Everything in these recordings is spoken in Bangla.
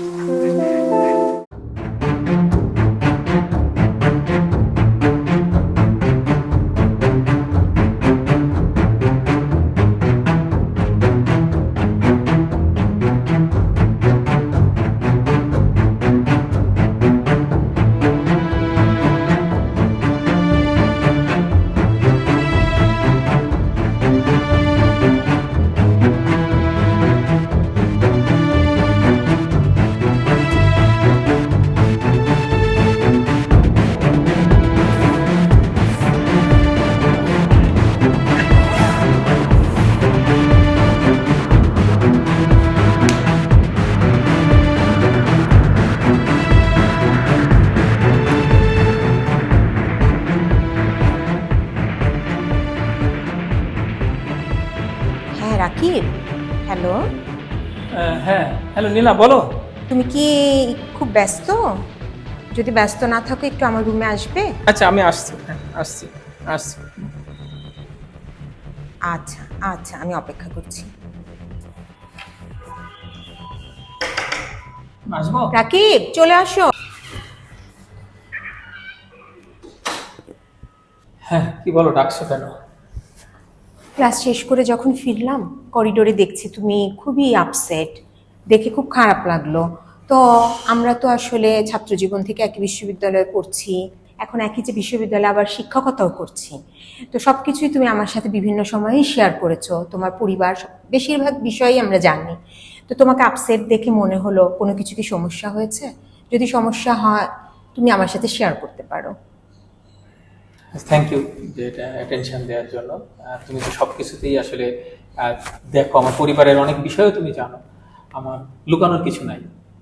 হ্যাঁ হ্যালো। হ্যাঁ হ্যালো নীলা বলো। তুমি কি খুব ব্যস্ত? যদি ব্যস্ত না থাকো একটু আমার রুমে আসবে? আচ্ছা আমি আসছি হ্যাঁ আসছি আসছি। আচ্ছা আচ্ছা আমি অপেক্ষা করছি। আসব? রাকিব চলে আসো। হ্যাঁ কি বলো ডাকছো কেন? ক্লাস শেষ করে যখন ফিরলাম করিডোরে দেখছি তুমি খুবই আপসেট দেখে খুব খারাপ লাগল। তো আমরা তো আসলে ছাত্র জীবন থেকে একই বিশ্ববিদ্যালয়ে পড়ছি, এখন একই যে বিশ্ববিদ্যালয়ে আবার শিক্ষকতাও করছি। তো সব কিছুই তুমি আমার সাথে বিভিন্ন সময়েই শেয়ার করেছ, তোমার পরিবার বেশিরভাগ বিষয়ই আমরা জানি। তো তোমাকে আপসেট দেখে মনে হলো কোনো কিছু কি সমস্যা হয়েছে? যদি সমস্যা হয়, তুমি আমার সাথে শেয়ার করতে পারো। থ্যাংক ইউ যে এটা অ্যাটেনশন দেওয়ার জন্য। তুমি তো সব কিছুতেই আসলে দেখো আমার পরিবারের অনেক বিষয়ও তুমি জানো। আমার লুকানোর কিছু নাই।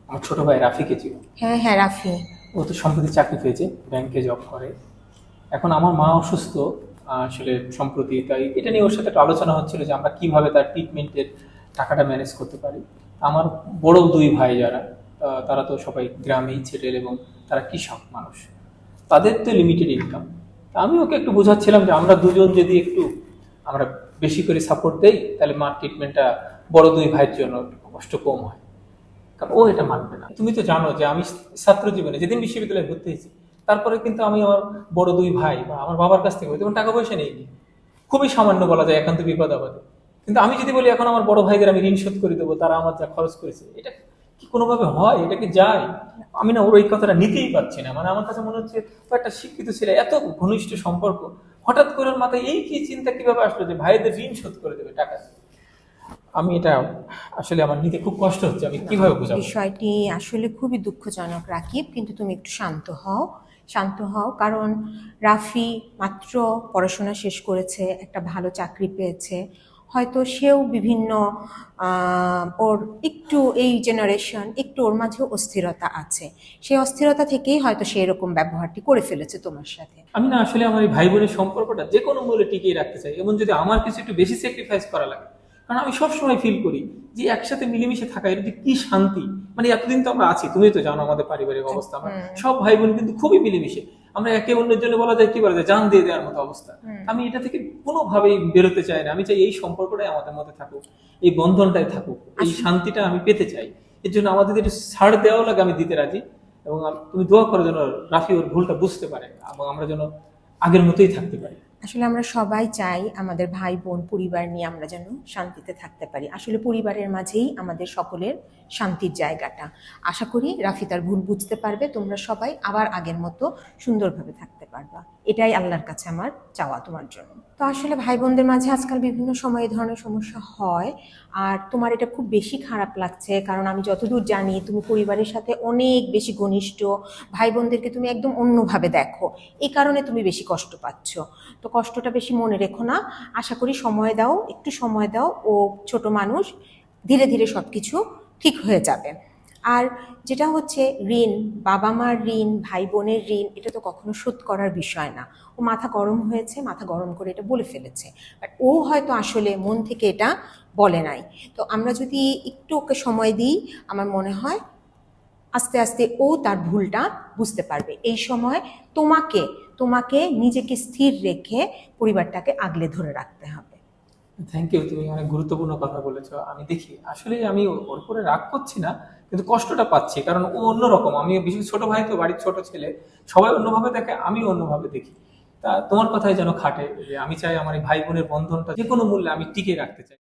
আমার ছোট ভাই রাফিকে ছিল হ্যাঁ হ্যাঁ রাফি। ও তো সম্প্রতি চাকরি পেয়েছে ব্যাংকে জব করে। এখন আমার মা অসুস্থ আসলে সম্প্রতি তাই এটা নিয়ে ওর সাথে একটা আলোচনা হচ্ছিল যে আমরা কীভাবে তার ট্রিটমেন্টের টাকাটা ম্যানেজ করতে পারি। আমার বড় দুই ভাই যারা তারা তো সবাই গ্রামেই ছেটেল এবং তারা কৃষক মানুষ। তাদের তো লিমিটেড ইনকাম আমি ওকে একটু বোঝাচ্ছিলাম যে আমরা দুজন যদি একটু আমরা বেশি করে সাপোর্ট দেই, তাহলে মার ট্রিটমেন্টটা বড় দুই ভাইয়ের জন্য কষ্ট কম হয়। কারণ ও এটা মানবে না। তুমি তো জানো যে আমি ছাত্র জীবনে যেদিন বিশ্ববিদ্যালয়ে ভর্তি হয়েছি, তারপরে কিন্তু আমি আমার বড় দুই ভাই বা আমার বাবার কাছ থেকে তখন টাকা পয়সা নেই খুবই সামান্য বলা যায় একান্ত বিপদ আপদে। কিন্তু আমি যদি বলি এখন আমার বড় ভাইদের আমি ঋণ শোধ করে দেবো, তারা আমার যা খরচ করেছে, এটা কি কোনোভাবে হয়? এটা কি যায়? আমি না ওর ওই কথাটা নিতেই পারছি না। মানে আমার কাছে মনে হচ্ছে, ও একটা শিক্ষিত ছেলে, এত ঘনিষ্ঠ সম্পর্ক। হঠাৎ করে ওর মাথায় এই কি চিন্তা কীভাবে আসলো যে ভাইদের ঋণ শোধ করে দেবে টাকা? আমি এটা আসলে আমার নিতে খুব কষ্ট হচ্ছে, আমি কীভাবে বোঝাবো? বিষয়টি আসলে খুবই দুঃখজনক, রাকিব, কিন্তু তুমি একটু শান্ত হও। শান্ত হও, কারণ রাফি মাত্র পড়াশোনা শেষ করেছে, একটা ভালো চাকরি পেয়েছে। হয়তো সেও বিভিন্ন ওর একটু এই জেনারেশন একটু ওর মাঝেও অস্থিরতা আছে। সেই অস্থিরতা থেকেই হয়তো সেই রকম ব্যবহারটি করে ফেলেছে তোমার সাথে। আমি না আসলে আমার এই ভাই বোনের সম্পর্কটা যে কোনো মূল্যে টিকিয়ে রাখতে চাই এবং যদি আমার কিছু একটু বেশি স্যাক্রিফাইস করা লাগে। কারণ আমি সবসময় ফিল করি যে একসাথে মিলেমিশে থাকা এর যে কি শান্তি। মানে এতদিন তো আমরা আছি তুমি তো জানো আমাদের পারিবারিক অবস্থা আমরা সব ভাই বোন কিন্তু খুবই মিলেমিশে। আমরা একে অন্যের জন্য বলা যায় কি বলা যায় জান দিয়ে দেওয়ার মতো অবস্থা। আমি এটা থেকে কোনোভাবেই বেরোতে চাই না। আমি চাই এই সম্পর্কটাই আমাদের মধ্যে থাকুক এই বন্ধনটাই থাকুক এই শান্তিটা আমি পেতে চাই। এর জন্য আমাদের একটু ছাড় দেওয়াও লাগে আমি দিতে রাজি। এবং তুমি দোয়া করো যেন রাফি ওর ভুলটা বুঝতে পারে এবং আমরা যেন আগের মতোই থাকতে পারি। আসলে আমরা সবাই চাই আমাদের ভাই, বোন, পরিবার নিয়ে আমরা যেন শান্তিতে থাকতে পারি। আসলে পরিবারের মাঝেই আমাদের সকলের শান্তির জায়গাটা। আশা করি রাফি তার ভুল বুঝতে পারবে। তোমরা সবাই আবার আগের মতো সুন্দরভাবে থাকতে পারবা। এটাই আল্লাহর কাছে আমার চাওয়া তোমার জন্য। তো আসলে ভাই বোনদের মাঝে আজকাল বিভিন্ন সময় এই ধরনের সমস্যা হয়। আর তোমার এটা খুব বেশি খারাপ লাগছে। কারণ আমি যতদূর জানি, তুমি পরিবারের সাথে অনেক বেশি ঘনিষ্ঠ। ভাই বোনদেরকে তুমি একদম অন্যভাবে দেখো। এই কারণে তুমি বেশি কষ্ট পাচ্ছ। তো কষ্টটা বেশি মনে রেখো না। আশা করি সময় দাও, একটু সময় দাও। ও ছোট মানুষ, ধীরে ধীরে সব কিছু ঠিক হয়ে যাবে। আর যেটা হচ্ছে ঋণ, বাবা মার ঋণ, ভাই বোনের ঋণ, এটা তো কখনো শোধ করার বিষয় না। ও মাথা গরম হয়েছে, মাথা গরম করে এটা বলে ফেলেছে। বাট ও হয়তো আসলে মন থেকে এটা বলে নাই। তো আমরা যদি একটু ওকে সময় দিই, আমার মনে হয় আস্তে আস্তে ও তার ভুলটা বুঝতে পারবে। এই সময় তোমাকে তোমাকে নিজেকে স্থির রেখে পরিবারটাকে আগলে ধরে রাখতে হবে। থ্যাংক ইউ তুমি অনেক গুরুত্বপূর্ণ কথা বলেছ। আমি দেখি, আসলে আমি ওর উপরে রাগ করছি না, কিন্তু কষ্টটা পাচ্ছি, কারণ ও অন্যরকম। আমি বিশেষ ছোট ভাই তো, বাড়ির ছোট ছেলে, সবাই অন্যভাবে দেখে আমি অন্যভাবে দেখি। তা তোমার কথাই যেন খাটে, যে আমি চাই আমার এই ভাই বোনের বন্ধনটা যে কোনো মূল্যে আমি টিকে রাখতে চাই।